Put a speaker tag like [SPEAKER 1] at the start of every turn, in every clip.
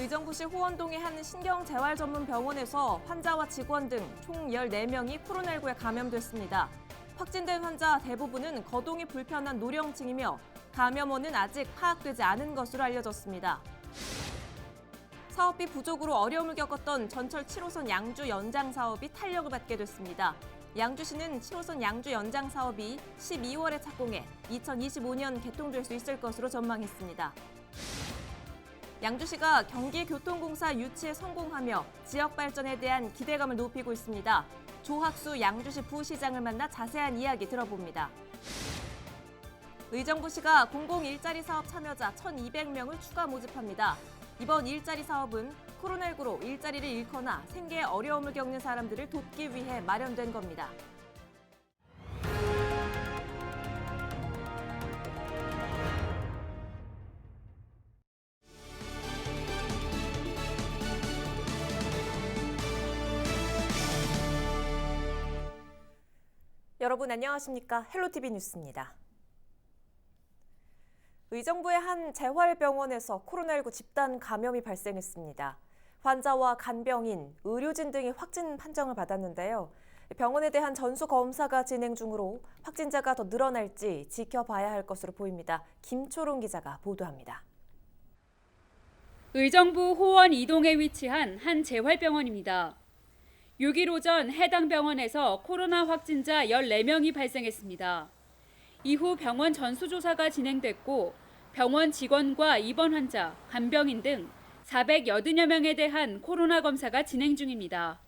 [SPEAKER 1] 의정부시 호원동의 한 신경재활 전문 병원에서 환자와 직원 등 총 14명이 코로나19에 감염됐습니다. 확진된 환자 대부분은 거동이 불편한 노령층이며 감염원은 아직 파악되지 않은 것으로 알려졌습니다. 사업비 부족으로 어려움을 겪었던 전철 7호선 양주 연장 사업이 탄력을 받게 됐습니다. 양주시는 7호선 양주 연장 사업이 12월에 착공해 2025년 개통될 수 있을 것으로 전망했습니다. 양주시가 경기교통공사 유치에 성공하며 지역 발전에 대한 기대감을 높이고 있습니다. 조학수 양주시 부시장을 만나 자세한 이야기 들어봅니다. 의정부시가 공공 일자리 사업 참여자 1,200명을 추가 모집합니다. 이번 일자리 사업은 코로나19로 일자리를 잃거나 생계에 어려움을 겪는 사람들을 돕기 위해 마련된 겁니다. 여러분 안녕하십니까? 헬로티비 뉴스입니다. 의정부의 한 재활병원에서 코로나19 집단 감염이 발생했습니다. 환자와 간병인, 의료진 등이 확진 판정을 받았는데요. 병원에 대한 전수 검사가 진행 중으로 확진자가 더 늘어날지 지켜봐야 할 것으로 보입니다. 김초롱 기자가 보도합니다.
[SPEAKER 2] 의정부 호원 이동에 위치한 한 재활병원입니다. 6일 오전 해당 병원에서 코로나 확진자 14명이 발생했습니다. 이후 병원 전수조사가 진행됐고 병원 직원과 입원 환자, 간병인 등 480여 명에 대한 코로나 검사가 진행 중입니다.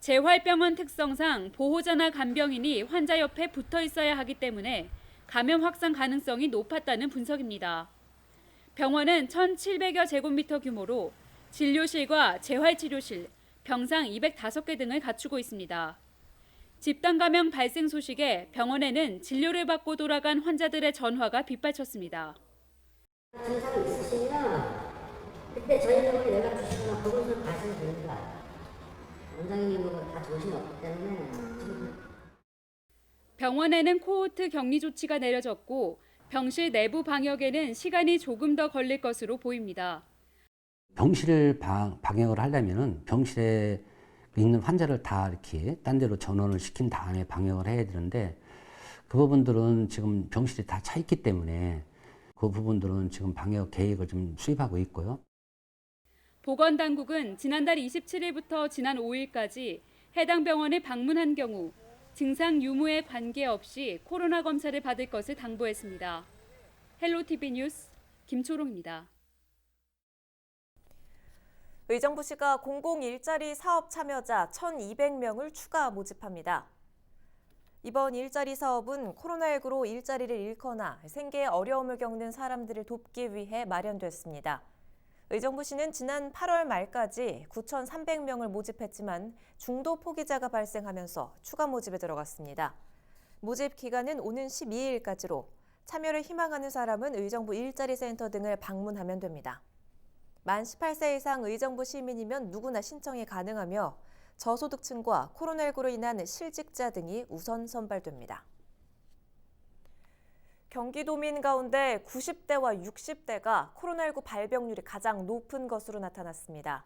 [SPEAKER 2] 재활병원 특성상 보호자나 간병인이 환자 옆에 붙어 있어야 하기 때문에 감염 확산 가능성이 높았다는 분석입니다. 병원은 1,700여 제곱미터 규모로 진료실과 재활치료실, 병상 205개 등을 갖추고 있습니다. 집단 감염 발생 소식에 병원에는 진료를 받고 돌아간 환자들의 전화가 빗발쳤습니다.
[SPEAKER 3] 증상이 있으시면 그때 저희 병원에 연락 주시거나 보건소 가시면 됩니다. 원장님하고 다 정신이 없기 때문에
[SPEAKER 2] 병원에는 코호트 격리 조치가 내려졌고 병실 내부 방역에는 시간이 조금 더 걸릴 것으로 보입니다.
[SPEAKER 4] 병실을 방, 방역을 하려면은 병실에 있는 환자를 다 이렇게 딴 데로 전원을 시킨 다음에 방역을 해야 되는데 그 부분들은 지금 병실이 다 차 있기 때문에 그 부분들은 지금 방역 계획을 좀 수립하고 있고요.
[SPEAKER 2] 보건당국은 지난달 27일부터 지난 5일까지 해당 병원에 방문한 경우 증상 유무에 관계없이 코로나 검사를 받을 것을 당부했습니다. 헬로티비 뉴스 김초롱입니다.
[SPEAKER 1] 의정부시가 공공 일자리 사업 참여자 1,200명을 추가 모집합니다. 이번 일자리 사업은 코로나19로 일자리를 잃거나 생계에 어려움을 겪는 사람들을 돕기 위해 마련됐습니다. 의정부시는 지난 8월 말까지 9,300명을 모집했지만 중도 포기자가 발생하면서 추가 모집에 들어갔습니다. 모집 기간은 오는 12일까지로 참여를 희망하는 사람은 의정부 일자리 센터 등을 방문하면 됩니다. 만 18세 이상 의정부 시민이면 누구나 신청이 가능하며 저소득층과 코로나19로 인한 실직자 등이 우선 선발됩니다. 경기도민 가운데 90대와 60대가 코로나19 발병률이 가장 높은 것으로 나타났습니다.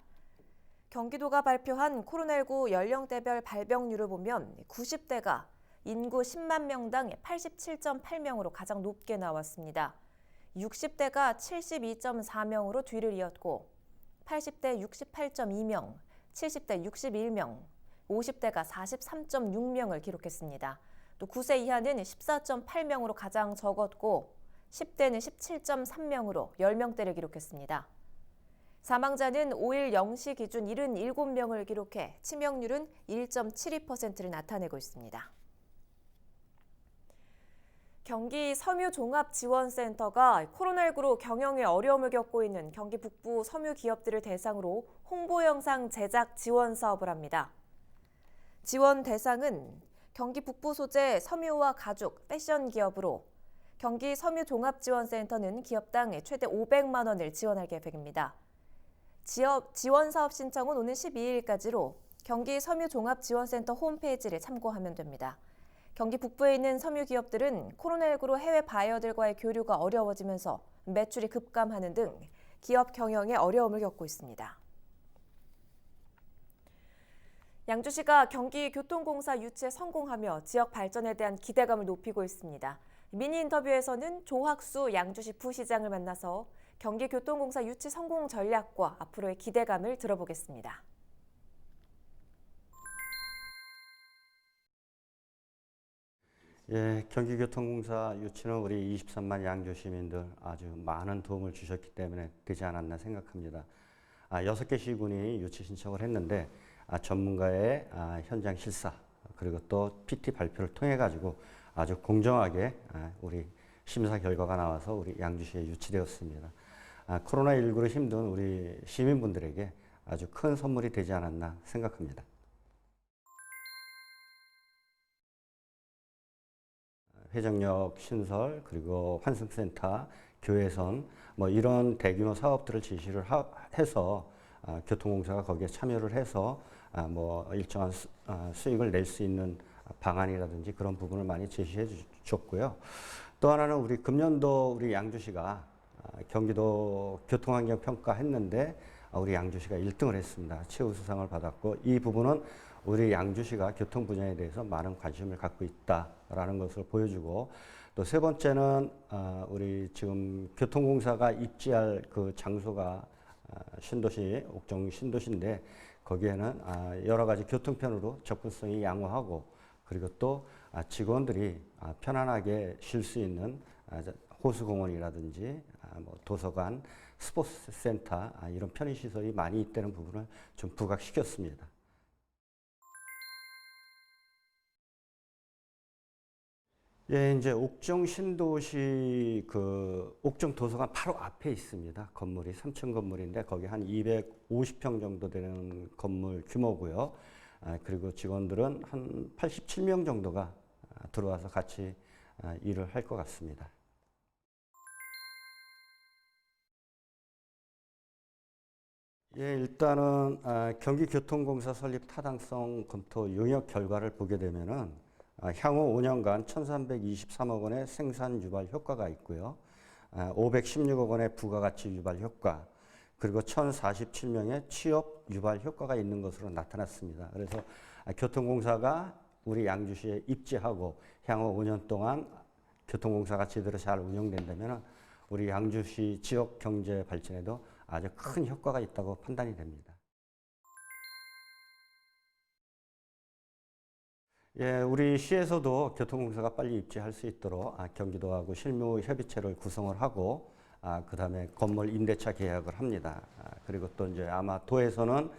[SPEAKER 1] 경기도가 발표한 코로나19 연령대별 발병률을 보면 90대가 인구 10만 명당 87.8명으로 가장 높게 나왔습니다. 60대가 72.4명으로 뒤를 이었고 80대 68.2명, 70대 61명, 50대가 43.6명을 기록했습니다. 또 9세 이하는 14.8명으로 가장 적었고 10대는 17.3명으로 10명대를 기록했습니다. 사망자는 5일 0시 기준 77명을 기록해 치명률은 1.72%를 나타내고 있습니다. 경기 섬유 종합 지원센터가 코로나19로 경영에 어려움을 겪고 있는 경기 북부 섬유 기업들을 대상으로 홍보 영상 제작 지원 사업을 합니다. 지원 대상은 경기 북부 소재 섬유와 가죽, 패션 기업으로 경기 섬유 종합 지원센터는 기업당 최대 500만 원을 지원할 계획입니다. 지역 지원 사업 신청은 오는 12일까지로 경기 섬유 종합 지원센터 홈페이지를 참고하면 됩니다. 경기 북부에 있는 섬유 기업들은 코로나19로 해외 바이어들과의 교류가 어려워지면서 매출이 급감하는 등 기업 경영에 어려움을 겪고 있습니다. 양주시가 경기교통공사 유치에 성공하며 지역 발전에 대한 기대감을 높이고 있습니다. 미니 인터뷰에서는 조학수 양주시 부시장을 만나서 경기교통공사 유치 성공 전략과 앞으로의 기대감을 들어보겠습니다.
[SPEAKER 5] 예, 경기교통공사 유치는 우리 23만 양주 시민들 아주 많은 도움을 주셨기 때문에 되지 않았나 생각합니다. 아, 6개 시군이 유치 신청을 했는데 아, 전문가의 아, 현장 실사 그리고 또 PT 발표를 통해 가지고 아주 공정하게 아, 우리 심사 결과가 나와서 우리 양주시에 유치되었습니다. 아, 코로나19로 힘든 우리 시민분들에게 아주 큰 선물이 되지 않았나 생각합니다. 회전역 신설 그리고 환승센터 교회선 뭐 이런 대규모 사업들을 지시를 하, 해서 아, 교통공사가 거기에 참여를 해서 아, 뭐 일정한 수, 아, 수익을 낼 수 있는 방안이라든지 그런 부분을 많이 제시해 주- 줬고요. 또 하나는 우리 금년도 우리 양주시가 아, 경기도 교통환경 평가 했는데 아, 우리 양주시가 1등을 했습니다. 최우수상을 받았고 이 부분은 우리 양주시가 교통 분야에 대해서 많은 관심을 갖고 있다라는 것을 보여주고 또 세 번째는 아, 우리 지금 교통공사가 입지할 그 장소가 아, 신도시 옥정 신도시인데 거기에는 아, 여러 가지 교통편으로 접근성이 양호하고 그리고 또 아, 직원들이 아, 편안하게 쉴 수 있는 호수공원이라든지 아, 뭐 도서관, 스포츠센터 아, 이런 편의시설이 많이 있다는 부분을 좀 부각시켰습니다. 예, 이제 옥정 신도시 그 옥정 도서관 바로 앞에 있습니다. 건물이 3층 건물인데 거기 한 250평 정도 되는 건물 규모고요. 아, 그리고 직원들은 한 87명 정도가 아, 들어와서 같이 아, 일을 할 것 같습니다. 예, 일단은 아, 경기교통공사 설립 타당성 검토 용역 결과를 보게 되면은 아, 향후 5년간 1,323억 원의 생산 유발 효과가 있고요. 아, 516억 원의 부가가치 유발 효과, 그리고 1,047명의 취업 유발 효과가 있는 것으로 나타났습니다. 그래서 아, 교통공사가 우리 양주시에 입지하고 향후 5년 동안 교통공사가 제대로 잘 운영된다면 우리 양주시 지역 경제 발전에도 아주 큰 효과가 있다고 판단이 됩니다. 예, 우리 시에서도 교통공사가 빨리 입지할 수 있도록 아, 경기도하고 실무 협의체를 구성을 하고 아, 그다음에 건물 임대차 계약을 합니다. 아, 그리고 또 이제 아마 도에서는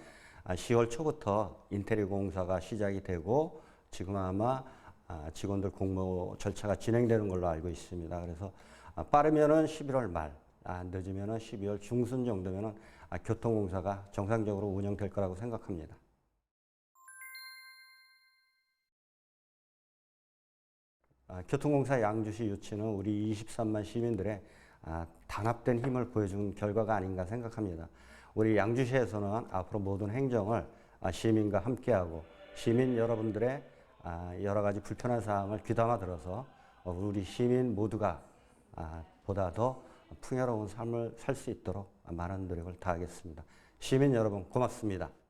[SPEAKER 5] 아, 10월 초부터 인테리어 공사가 시작이 되고 지금 아마 아, 직원들 공모 절차가 진행되는 걸로 알고 있습니다. 그래서 아, 빠르면은 11월 말, 아, 늦으면은 12월 중순 정도면은 아, 교통공사가 정상적으로 운영될 거라고 생각합니다. 교통공사 양주시 유치는 우리 23만 시민들의 아, 단합된 힘을 보여준 결과가 아닌가 생각합니다. 우리 양주시에서는 앞으로 모든 행정을 아, 시민과 함께하고 시민 여러분들의 아, 여러 가지 불편한 사항을 귀담아 들어서 어, 우리 시민 모두가 아, 보다 더 풍요로운 삶을 살 수 있도록 많은 노력을 다하겠습니다. 시민 여러분 고맙습니다.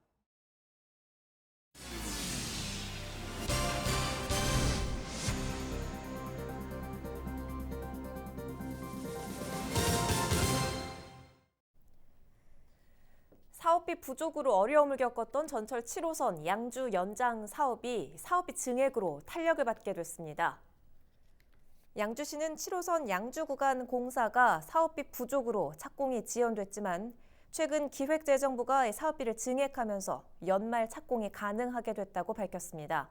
[SPEAKER 1] 사업비 부족으로 어려움을 겪었던 전철 7호선 양주 연장 사업이 사업비 증액으로 탄력을 받게 됐습니다. 양주시는 7호선 양주 구간 공사가 사업비 부족으로 착공이 지연됐지만 최근 기획재정부가 사업비를 증액하면서 연말 착공이 가능하게 됐다고 밝혔습니다.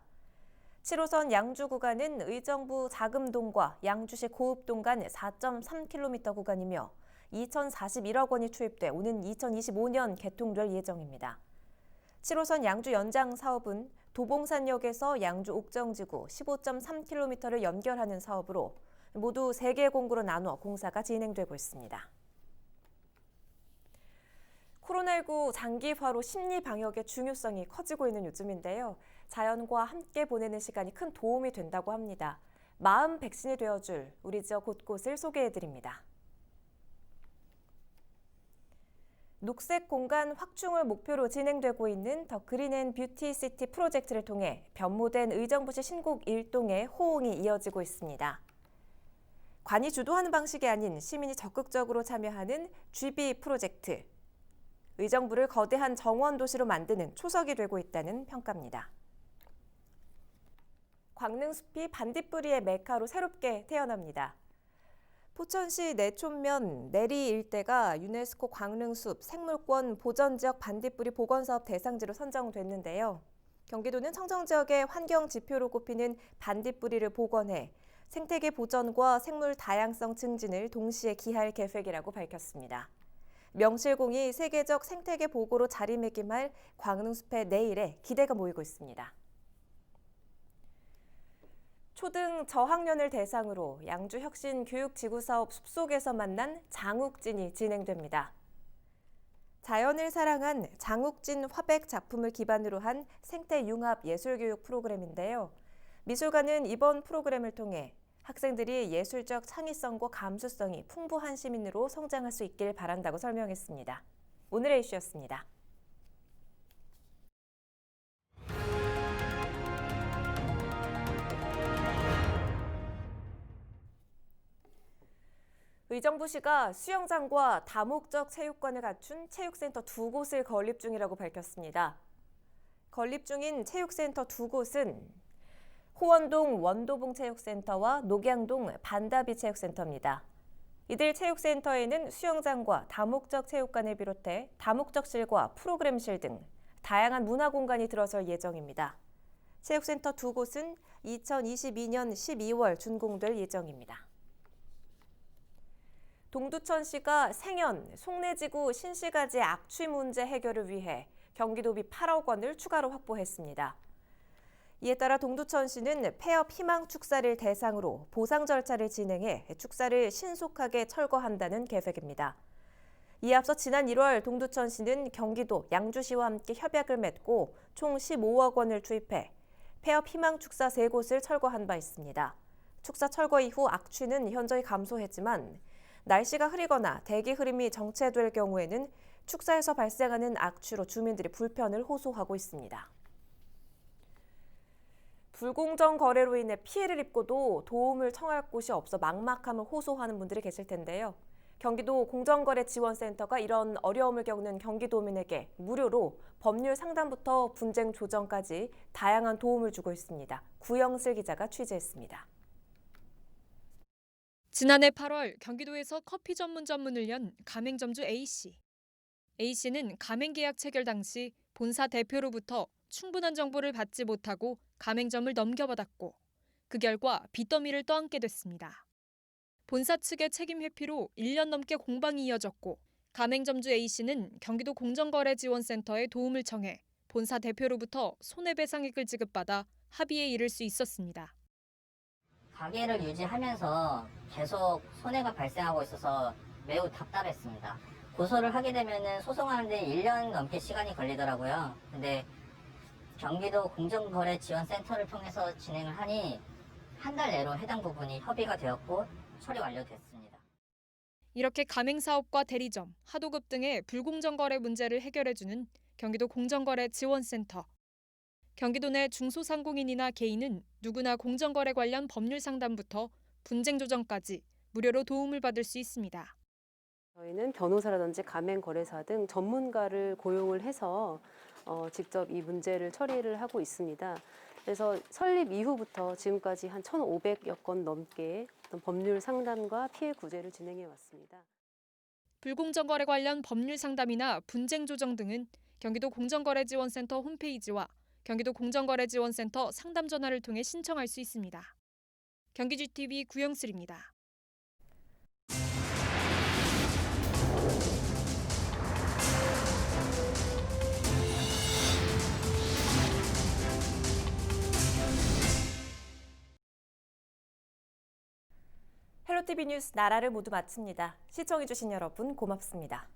[SPEAKER 1] 7호선 양주 구간은 의정부 자금동과 양주시 고읍동 간 4.3km 구간이며 2,041억 원이 투입돼 오는 2025년 개통될 예정입니다. 7호선 양주 연장 사업은 도봉산역에서 양주 옥정지구 15.3km를 연결하는 사업으로 모두 3개 공구로 나누어 공사가 진행되고 있습니다. 코로나19 장기화로 심리 방역의 중요성이 커지고 있는 요즘인데요. 자연과 함께 보내는 시간이 큰 도움이 된다고 합니다. 마음 백신이 되어줄 우리 지역 곳곳을 소개해드립니다. 녹색 공간 확충을 목표로 진행되고 있는 더 그린 앤 뷰티 시티 프로젝트를 통해 변모된 의정부시 신곡 일동의 호응이 이어지고 있습니다. 관이 주도하는 방식이 아닌 시민이 적극적으로 참여하는 GB 프로젝트. 의정부를 거대한 정원 도시로 만드는 초석이 되고 있다는 평가입니다. 광릉숲이 반딧불이의 메카로 새롭게 태어납니다. 포천시 내촌면 내리 일대가 유네스코 광릉숲 생물권 보전지역 반딧불이 복원사업 대상지로 선정됐는데요. 경기도는 청정지역의 환경 지표로 꼽히는 반딧불이를 복원해 생태계 보전과 생물 다양성 증진을 동시에 기할 계획이라고 밝혔습니다. 명실공히 세계적 생태계 보고로 자리매김할 광릉숲의 내일에 기대가 모이고 있습니다. 초등 저학년을 대상으로 양주혁신교육지구사업 숲속에서 만난 장욱진이 진행됩니다. 자연을 사랑한 장욱진 화백 작품을 기반으로 한 생태융합 예술교육 프로그램인데요. 미술관은 이번 프로그램을 통해 학생들이 예술적 창의성과 감수성이 풍부한 시민으로 성장할 수 있길 바란다고 설명했습니다. 오늘의 이슈였습니다. 의정부시가 수영장과 다목적 체육관을 갖춘 체육센터 두 곳을 건립 중이라고 밝혔습니다. 건립 중인 체육센터 두 곳은 호원동 원도봉 체육센터와 녹양동 반다비 체육센터입니다. 이들 체육센터에는 수영장과 다목적 체육관을 비롯해 다목적실과 프로그램실 등 다양한 문화 공간이 들어설 예정입니다. 체육센터 두 곳은 2022년 12월 준공될 예정입니다. 동두천 시가 생현, 송내지구 신시가지 악취 문제 해결을 위해 경기도비 8억 원을 추가로 확보했습니다. 이에 따라 동두천시는 폐업 희망 축사를 대상으로 보상 절차를 진행해 축사를 신속하게 철거한다는 계획입니다. 이에 앞서 지난 1월 동두천시는 경기도 양주시와 함께 협약을 맺고 총 15억 원을 투입해 폐업 희망 축사 3곳을 철거한 바 있습니다. 축사 철거 이후 악취는 현저히 감소했지만 날씨가 흐리거나 대기 흐름이 정체될 경우에는 축사에서 발생하는 악취로 주민들이 불편을 호소하고 있습니다. 불공정 거래로 인해 피해를 입고도 도움을 청할 곳이 없어 막막함을 호소하는 분들이 계실 텐데요. 경기도 공정거래지원센터가 이런 어려움을 겪는 경기도민에게 무료로 법률 상담부터 분쟁 조정까지 다양한 도움을 주고 있습니다. 구영슬 기자가 취재했습니다.
[SPEAKER 6] 지난해 8월 경기도에서 커피 전문점 문을 연 가맹점주 A씨. A씨는 가맹 계약 체결 당시 본사 대표로부터 충분한 정보를 받지 못하고 가맹점을 넘겨받았고 그 결과 빚더미를 떠안게 됐습니다. 본사 측의 책임 회피로 1년 넘게 공방이 이어졌고 가맹점주 A씨는 경기도 공정거래지원센터에 도움을 청해 본사 대표로부터 손해배상액을 지급받아 합의에 이를 수 있었습니다.
[SPEAKER 3] 가게를 유지하면서 계속 손해가 발생하고 있어서 매우 답답했습니다. 고소를 하게 되면은 소송하는데 1년 넘게 시간이 걸리더라고요. 근데 경기도 공정거래지원센터를 통해서 진행을 하니 한 달 내로 해당 부분이 협의가 되었고 처리 완료됐습니다.
[SPEAKER 6] 이렇게 가맹사업과 대리점, 하도급 등의 불공정 거래 문제를 해결해주는 경기도 공정거래 지원센터. 경기도 내 중소상공인이나 개인은 누구나 공정거래 관련 법률 상담부터 분쟁 조정까지 무료로 도움을 받을 수 있습니다.
[SPEAKER 7] 저희는 변호사라든지 가맹거래사 등 전문가를 고용을 해서 어, 직접 이 문제를 처리를 하고 있습니다. 그래서 설립 이후부터 지금까지 한 1,500여 건 넘게 법률 상담과 피해 구제를 진행해 왔습니다.
[SPEAKER 6] 불공정 거래 관련 법률 상담이나 분쟁 조정 등은 경기도 공정거래지원센터 홈페이지와 경기도 공정거래지원센터 상담 전화를 통해 신청할 수 있습니다. 경기GTV 구영슬입니다.
[SPEAKER 1] 헬로티비 뉴스 나라를 모두 마칩니다. 시청해주신 여러분 고맙습니다.